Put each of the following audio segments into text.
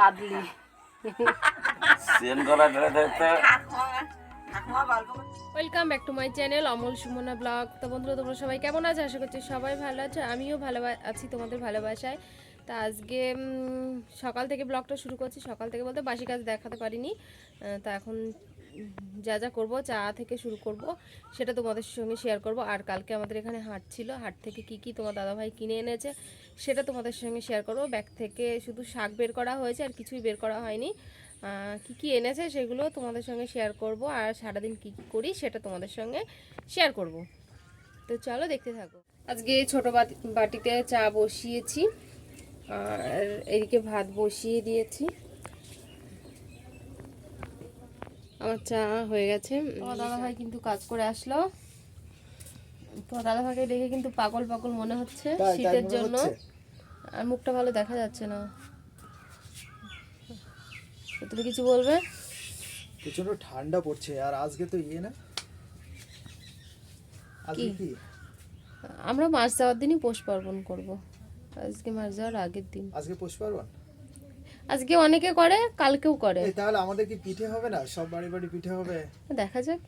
বাদলি। Welcome back to my channel Amal Sumana blog তো বন্ধুরা তোমরা সবাই কেমন আছো? আশা করছি সবাই ভালো আছো। আমিও ভালো আছি তোমাদের ভালোবাসায়। তা আজকে সকাল থেকে ব্লগটা শুরু করছি। সকাল থেকে বলতে বাসি কাজ দেখাতে পারিনি। তা এখন যা যা করব, চা থেকে শুরু করব, সেটা তোমাদের সঙ্গে শেয়ার করব। আর কালকে আমাদের এখানে হাট ছিল, হাট থেকে কি কি তোমার দাদাভাই কিনে এনেছে, সেটা তোমাদের সঙ্গে শেয়ার করব। ব্যাগ থেকে শুধু শাক বের করা হয়েছে, আর কিছুই বের করা হয়নি। কি কি এনেছে সেগুলো তোমাদের সঙ্গে শেয়ার করব, আর সারাদিন কি কি করি সেটা তোমাদের সঙ্গে শেয়ার করব। তো চলো দেখতে থাকো। আজকে ছোট বাটি- বাটিতে চা বসিয়েছি, আর এদিকে ভাত বসিয়ে দিয়েছি। আমার চা হয়ে গেছে। তোমার দাদা ভাই কিন্তু কাজ করে আসলো। তোমার দাদা ভাইকে দেখে কিন্তু পাগল পাগল মনে হচ্ছে শীতের জন্য। আর মুখটা ভালো দেখা যাচ্ছে না। তো তুমি কিছু বলবে? প্রচণ্ড ঠান্ডা পড়ছে। আর আজকে তো ইয়ে না? আজকে কি? আমরা মাছ যাওয়ার দিনই পৌষ পার্বণ করব। আজকে মাছ যাওয়ার আগের দিন। আজকে পৌষ পার্বণ আজকে অনেকে করে কালকেও করে। তাহলে আমাদের কি পিঠে হবে না? সব বাড়ি বাড়ি পিঠে হবে? দেখা যাক।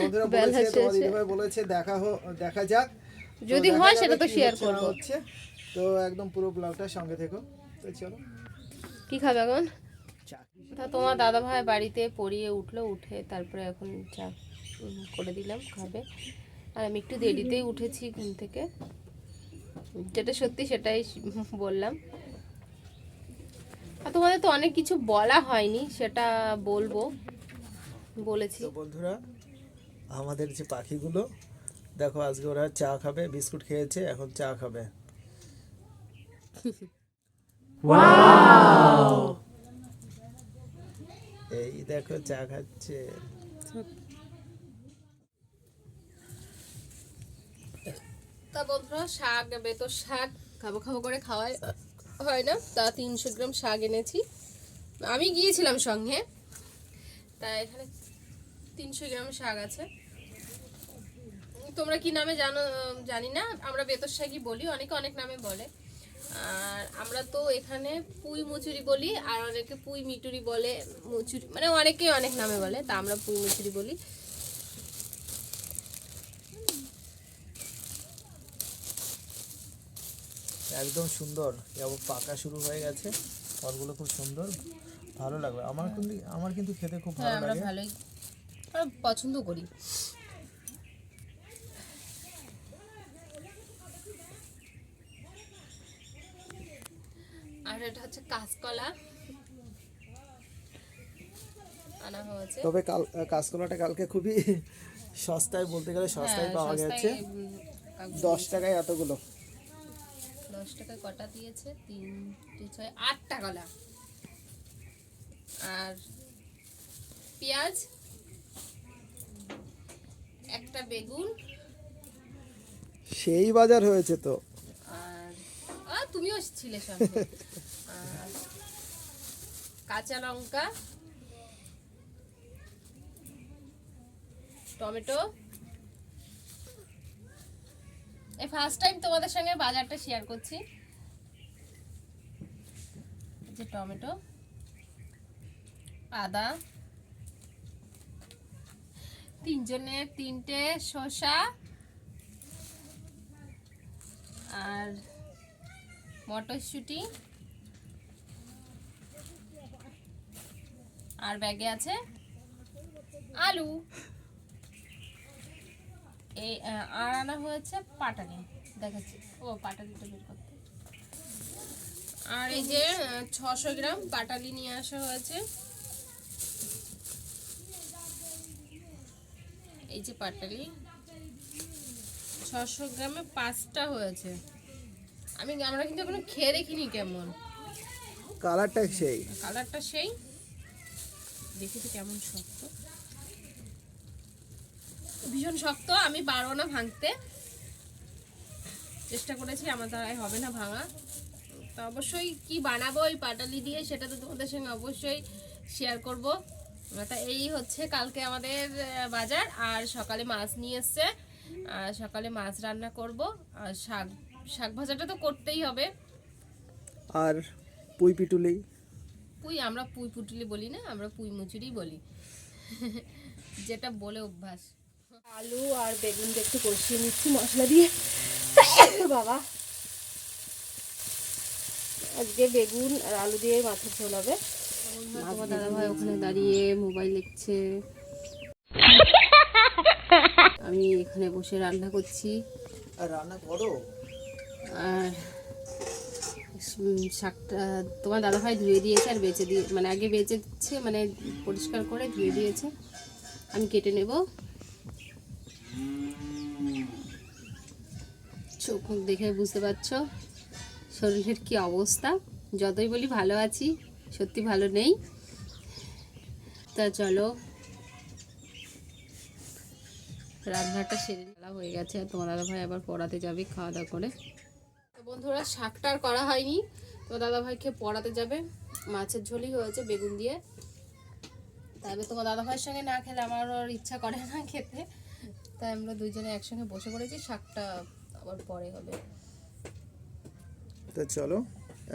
বন্ধুরা বলেছে তোমার দিদিভাই বলেছে দেখা দেখা যাক। যদি হয় সেটা তো শেয়ার করব। হচ্ছে। তো একদম পুরো ব্লগটার সঙ্গে থেকো। তো চলো। কি খাবে এখন? তা তোমার দাদা ভাই বাড়িতে পড়িয়ে উঠল উঠে তারপরে এখন চা করে দিলাম খাবে। আর আমি একটু দেরিতেই উঠেছি ঘুম থেকে। যেটা সত্যি সেটাই বললাম। আর তোমাদের তো অনেক কিছু বলা হয়নি সেটা বলব। বলেছি। বন্ধুরা আমাদের যে পাখিগুলো দেখো আজকে ওরা চা খাবে বিস্কুট খেয়েছে এখন চা খাবে। এই দেখো চা খাচ্ছে। তা বন্ধুরা শাক বেতর শাক খাব খাব করে খাওয়াই হয় না, তা তিনশো গ্রাম শাক এনেছি। আমি গিয়েছিলাম সঙ্গে, তা এখানে তিনশো গ্রাম শাক আছে। তোমরা কি নামে জানো, জানি না, আমরা বেতর শাকই বলি, অনেকে অনেক নামে বলে। আর আমরা তো এখানে পুঁই মুচুরি বলি, আর অনেকে পুঁই মিটুরি বলে, মুচুরি মানে অনেকেই অনেক নামে বলে, তা আমরা পুঁই মুচুরি বলি। একদম সুন্দর। এবং পাকা শুরু হয়ে গেছে। ফলগুলো খুব সুন্দর। ভালো লাগবে আমার কিন্তু আমার কিন্তু খেতে খুব হ্যাঁ ভালো লাগে। ভালোই। আমরা পছন্দ করি। আর এটা হচ্ছে কাঁচকলা। আনা হয়েছে। তবে কাল কাঁচকলাটা কালকে খুবই সস্তায় বলতে গেলে সস্তায় হ্যাঁ, পাওয়া গেছে। দশ টাকায় এতগুলো। দশ টাকায় কটা দিয়েছে? তিন তিন ছয় আটটা কলা। আর পেঁয়াজ একটা বেগুন। সেই বাজার হয়েছে তো। আর তুমিও ছিলে সঙ্গে আর কাঁচা লঙ্কা টমেটো এই ফার্স্ট টাইম তোমাদের সঙ্গে বাজারটা শেয়ার করছি। যে টমেটো, আদা তিনজনের তিনটে শসা আর মটরশুঁটি আর ব্যাগে আছে আলু। এই আর আনা হয়েছে পাটালি দেখাচ্ছি। ও পাটালিটা বের করতে। আর এই যে ছশো গ্রাম পাটালি নিয়ে আসা হয়েছে। এই যে পাটালি। ছশো গ্রামে পাঁচটা হয়েছে। আমি আমরা কিন্তু এখনও খেয়ে দেখিনি কেমন। কালারটা সেই। কালারটা সেই। দেখি তো কেমন শক্ত। ভীষণ শক্ত আমি পারব না ভাঙতে। চেষ্টা করেছি আমার দ্বারাই হবে না ভাঙা। তো অবশ্যই কি বানাবো ওই পাটালি দিয়ে সেটা তো তোমাদের সঙ্গে অবশ্যই শেয়ার করব। তা এই হচ্ছে কালকে আমাদের বাজার আর সকালে মাছ নিয়ে এসছে। আর সকালে মাছ রান্না করব আর শাক শাক ভাজাটা তো করতেই হবে। আর পুঁই পিটুলি? পুই আমরা পুই পুটুলি বলি না আমরা পুই মুচুরি বলি। যেটা বলে অভ্যাস। আলু আর বেগুন একটু কষিয়ে নিচ্ছি মশলা দিয়ে। বাবা। আজকে বেগুন আর আলু দিয়ে মাছের ঝোল হবে। তোমার দাদা ভাই ওখানে দাঁড়িয়ে মোবাইল দেখছে। আমি এখানে বসে রান্না করছি। আর রান্না করো? আর শাকটা তোমার দাদা ভাই ধুয়ে দিয়েছে আর বেঁচে দিয়ে মানে আগে বেঁচে দিচ্ছে মানে পরিষ্কার করে ধুয়ে দিয়েছে। আমি কেটে নেব। চোখ মুখ দেখে বুঝতে পারছ? শরীরের কি অবস্থা? যতই বলি ভালো আছি, সত্যি ভালো নেই। তা চলো, রান্নাটা সেরে নেওয়া হয়ে গেছে। আর তোমার দাদা ভাই আবার পড়াতে যাবে খাওয়া দাওয়া করে। তো বন্ধুরা শাকটা আর করা হয়নি। তো দাদা ভাইকে পড়াতে যাবে। মাছের ঝোলই হয়েছে বেগুন দিয়ে। তবে তোমার দাদা ভাইয়ের সঙ্গে না খেলে আমার ইচ্ছা করে না খেতে। তাই আমরা দুইজনে একসঙ্গে বসে পড়েছি শাকটা পরে হবে। তো চলো,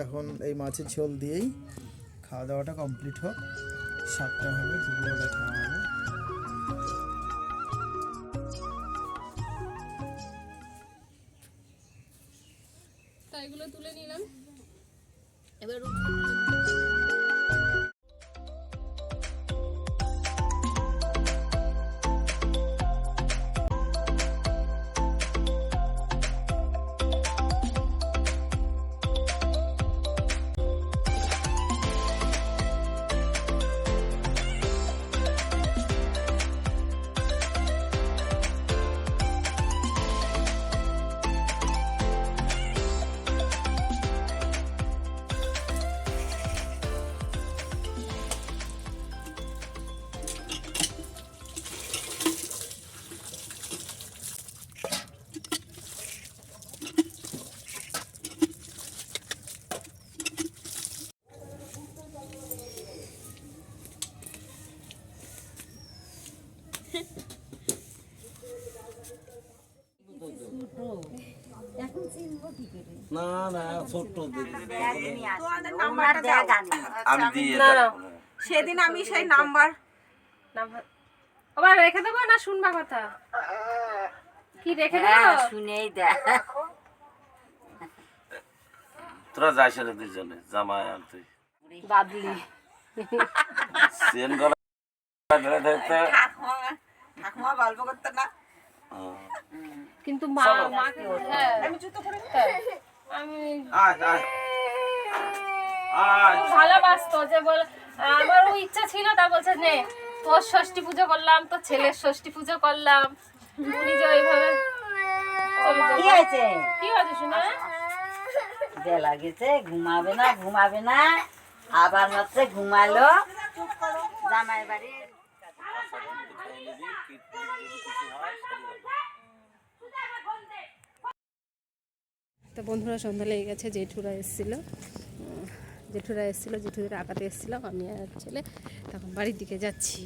এখন এই মাছের ঝোল দিয়েই খাওয়া দাওয়াটা কমপ্লিট হোক। সাতটা হবে, দুপুরবেলা খাওয়া হবে। সেদিন আমি সেই নাম্বার। আবার রেখে দেবো না শুনবা কথা? কি রেখে হ্যাঁ দেবো শুনেই দেয় তোরা যাইস না দুজনে জামাই আর তুই। বাদলি। সেন গলা ধরে ধরতে। ঠাকুমা গল্প করতে না। হ্যাঁ। কিন্তু মা মাকে হ্যাঁ। আমি জুতো আয় আয় ভালোবাসতো যে বল আমারও ইচ্ছা ছিল তা বলছে নে তোর ষষ্ঠী পুজো করলাম তোর ছেলের ষষ্ঠী পুজো করলাম। উনি যে ওইভাবে কি। হয়েছে? কি হয়েছে শোনা? বেলা গেছে ঘুমাবে না ঘুমাবে না আবার হচ্ছে ঘুমালো। জামাই বাড়ি তো বন্ধুরা সন্ধ্যা লেগে গেছে জেঠুরা এসেছিল। জেঠুরা এসেছিল জেঠুদের আঁকাতে এসেছিলাম আমি আর ছেলে। তখন বাড়ির দিকে যাচ্ছি।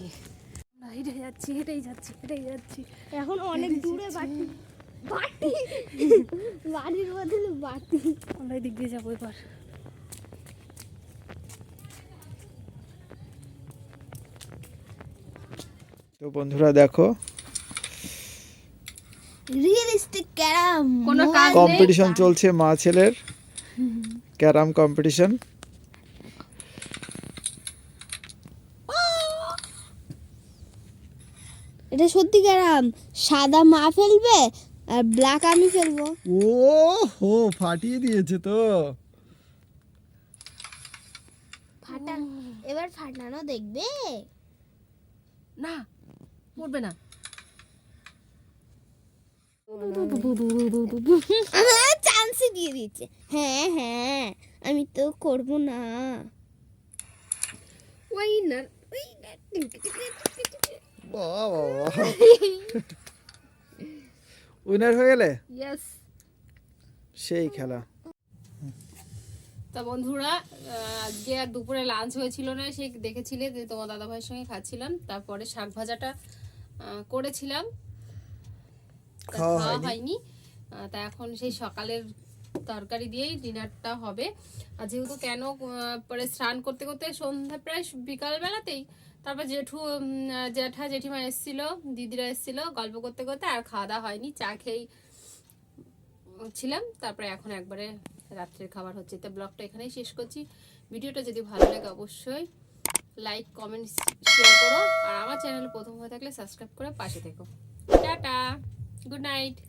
আমরা হেঁটে যাচ্ছি হেঁটেই যাচ্ছি হেঁটেই যাচ্ছি। এখন অনেক দূরে বাটি বাটি বাড়ির বদলে বাটি আমরা এই দিক দিয়ে যাব এবার। তো বন্ধুরা দেখো। রিয়েলিস্টিক ক্যারাম কোনো কাজ কম্পিটিশন চলছে মা ছেলের। ক্যারাম কম্পিটিশন এটা সত্যি ক্যারাম। সাদা মা ফেলবে আর ব্ল্যাক আমি ফেলব। ও হো ফাটিয়ে দিয়েছে তো। ফাটা এবার ফাটানো দেখবে। না পড়বে না। চান্সই দিয়ে দিচ্ছে হ্যাঁ হ্যাঁ আমি তো করব না। উইনার উইনার হয়ে গেলে? ইয়েস সেই খেলা। তা বন্ধুরা আজকে আর দুপুরে লাঞ্চ হয়েছিল না সে দেখেছিলে যে তোমার দাদা ভাইয়ের সঙ্গে খাচ্ছিলাম তারপরে শাক ভাজাটা করেছিলাম। খাওয়া হয়নি। তা এখন সেই সকালের তরকারি দিয়েই ডিনারটা হবে। আর যেহেতু কেন পরে স্নান করতে করতে সন্ধ্যা প্রায় বিকালবেলাতেই তারপর জেঠু জ্যাঠা জেঠিমা এসেছিল দিদিরা এসেছিল গল্প করতে করতে আর খাওয়া দাওয়া হয়নি চা খেয়েই ছিলাম। তারপরে এখন একবারে রাত্রের খাবার হচ্ছে। তো ব্লগটা এখানেই শেষ করছি। ভিডিওটা যদি ভালো লাগে অবশ্যই লাইক কমেন্ট শেয়ার করো। আর আমার চ্যানেল প্রথম হয়ে থাকলে সাবস্ক্রাইব করে পাশে থেকো। টাটা! good night.